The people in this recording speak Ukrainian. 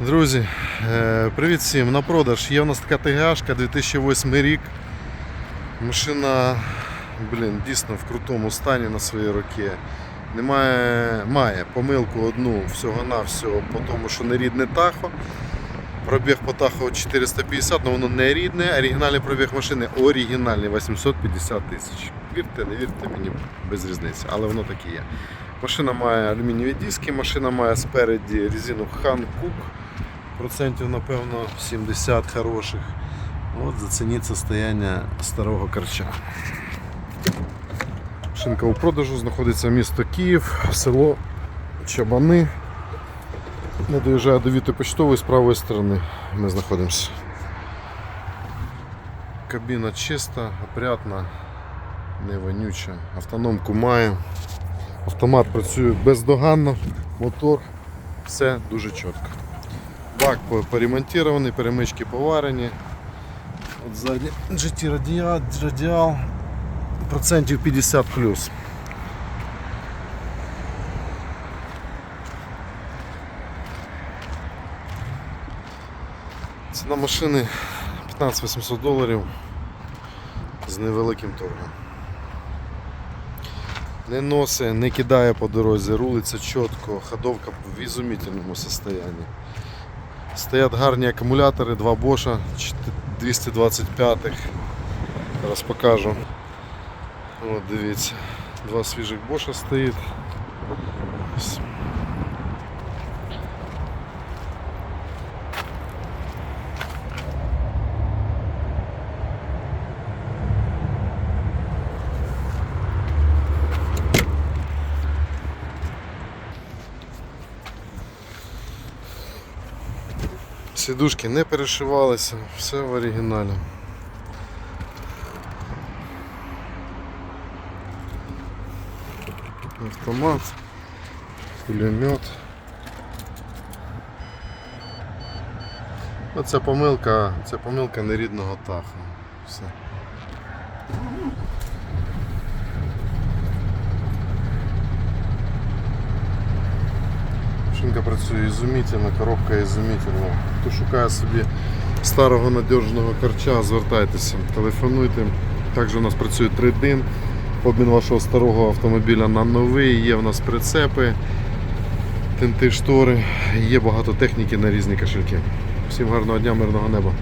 Друзі, е, привіт всім! На продаж є у нас така ТГАшка 2008 рік. Машина блін, дійсно в крутому стані на свої роки. Немає, має помилку одну всього-навсього, по тому що не рідне тахо. Пробіг по тахо 450, але воно не рідне. Оригінальний пробіг машини оригінальний 850 тисяч. Вірте, не вірте мені без різниці, але воно так і є. Машина має алюмінієві диски, машина має спереді резину Hankook, процентів, напевно, 70 хороших. От зацініть состояння старого карча. Машинка у продажу знаходиться місто Київ, село Чабани. Не доїжджає до Віти почтової з правої сторони ми знаходимося. Кабіна чиста, опрятна, не вонюча. Автономку має. Автомат працює бездоганно, мотор, все дуже чітко. Бак по- поремонтований, перемички поварені. От ззаді GT радіал, радіал процентів 50 плюс. Ціна машини 15 800 доларів з невеликим торгом. Не носить, не кидає по дорозі, рулиться чітко, ходовка в ізумітельному состоянні. Стоять гарні акумулятори, два Боша 225 х Зараз покажу. От дивіться, два свіжих Боша стоїть. Сідушки не перешивалися, все в оригіналі. Автомат, пулемет. Оце помилка, це помилка нерідного таха. Все. Шинка працює ізумітельно, коробка ізумітельна. Хто шукає собі старого надіжного корча, звертайтеся, телефонуйте. Також у нас працює 3DIN, обмін вашого старого автомобіля на новий, є в нас прицепи, тинти штори, є багато техніки на різні кошельки. Всім гарного дня, мирного неба.